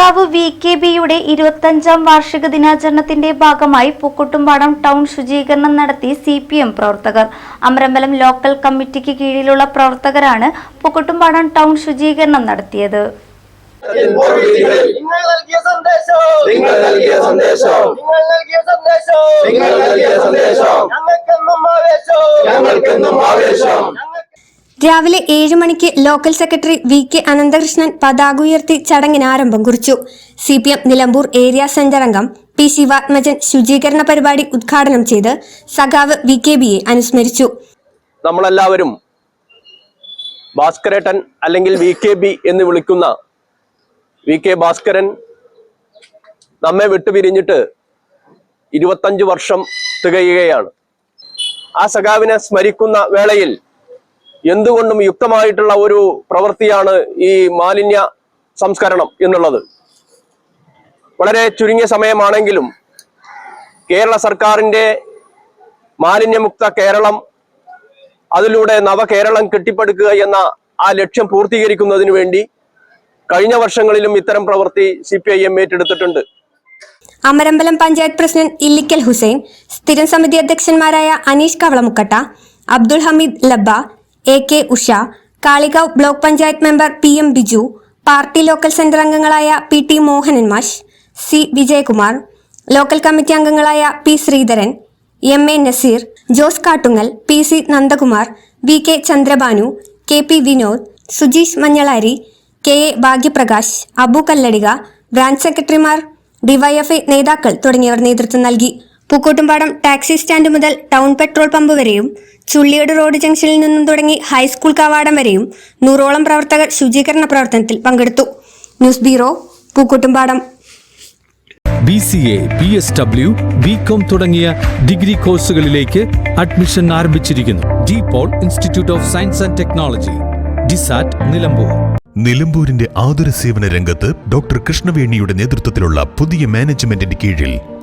സഖാവ് V K ബിയുടെ ഇരുപത്തഞ്ചാം വാർഷിക ദിനാചരണത്തിന്റെ ഭാഗമായി പൂക്കുട്ടുംപാടം ടൗൺ ശുചീകരണം നടത്തി സി പി എം പ്രവർത്തകർ. അമരമ്പലം ലോക്കൽ കമ്മിറ്റിക്ക് കീഴിലുള്ള പ്രവർത്തകരാണ് പൂക്കുട്ടുംപാടം ടൗൺ ശുചീകരണം നടത്തിയത്. നിങ്ങൾ നൽകിയ സന്ദേശം. നിങ്ങൾ നൽകിയ സന്ദേശം. നിങ്ങൾ നൽകിയ സന്ദേശം. നിങ്ങൾ നൽകിയ സന്ദേശം. ഞങ്ങൾക്കെന്നും ആവേശം. ഞങ്ങൾക്കെന്നും ആവേശം. രാവിലെ ഏഴ് മണിക്ക് local secretary V K Ananthakrishnan പതാക ഉയർത്തി ചടങ്ങിന് ആരംഭം കുറിച്ചു. C P M Nilambur area centre അംഗം പി ശിവാത്മജൻ ശുചീകരണ പരിപാടി ഉദ്ഘാടനം ചെയ്ത് സഖാവ് വി കെ ബിയെ അനുസ്മരിച്ചു. നമ്മളെല്ലാവരും ഭാസ്കരേട്ടൻ അല്ലെങ്കിൽ വി കെ ബി എന്ന് വിളിക്കുന്ന വി കെ ഭാസ്കരൻ നമ്മെ വിട്ടുപിരിഞ്ഞിട്ട് ഇരുപത്തഞ്ച് വർഷം തികയുകയാണ്. ആ സഖാവിനെ സ്മരിക്കുന്ന വേളയിൽ എന്തുകൊണ്ടും യുക്തമായിട്ടുള്ള ഒരു പ്രവൃത്തിയാണ് ഈ മാലിന്യ സംസ്കരണം എന്നുള്ളത്. വളരെ ചുരുങ്ങിയ സമയമാണെങ്കിലും കേരള സർക്കാരിന്റെ മാലിന്യമുക്ത കേരളം അതിലൂടെ നവകേരളം കെട്ടിപ്പടുക്കുക എന്ന ആ ലക്ഷ്യം പൂർത്തീകരിക്കുന്നതിന് വേണ്ടി കഴിഞ്ഞ വർഷങ്ങളിലും ഇത്തരം പ്രവൃത്തി സി പി ഐ എം ഏറ്റെടുത്തിട്ടുണ്ട്. അമരമ്പലം പഞ്ചായത്ത് പ്രസിഡന്റ് ഇല്ലിക്കൽ ഹുസൈൻ സ്ഥിരം സമിതി അധ്യക്ഷന്മാരായ Aneesh Kavalamukkatta Abdul Hameed Labba A K Usha Kalikavu block panchayat member P M Biju party local centre അംഗങ്ങളായ പി ടി മോഹനൻ മാഷ് സി വിജയകുമാർ ലോക്കൽ കമ്മിറ്റി അംഗങ്ങളായ P Sreedharan M A Naseer Jose Kattungal P C Nandakumar V K Chandrabhanu K P Vinod Sujeesh Manjalari K A Bhagyaprakash Abu Kalladika branch സെക്രട്ടറിമാർ DYFI നേതാക്കൾ തുടങ്ങിയവർ നേതൃത്വം നൽകി. Pookkottumpadam taxi stand മുതൽ town petrol pump വരെയും Chulliyode road ജംഗ്ഷനിൽ നിന്നും തുടങ്ങി ഹൈസ്കൂൾ കവാടം വരെയും നൂറോളം പ്രവർത്തകർ ശുചീകരണ പ്രവർത്തനത്തിൽ പങ്കെടുത്തു. News bureau Pookkottumpadam. B C A B S W B com തുടങ്ങിയ ഡിഗ്രി കോഴ്സുകളിലേക്ക് അഡ്മിഷൻ ആരംഭിച്ചിരിക്കുന്നു. DePaul institute of science and technology DiSAT Nilambur. നിലമ്പൂരിന്റെ ആതുര സേവന രംഗത്ത് ഡോക്ടർ കൃഷ്ണവേണിയുടെ നേതൃത്വത്തിലുള്ള പുതിയ മാനേജ്മെന്റിന്റെ കീഴിൽ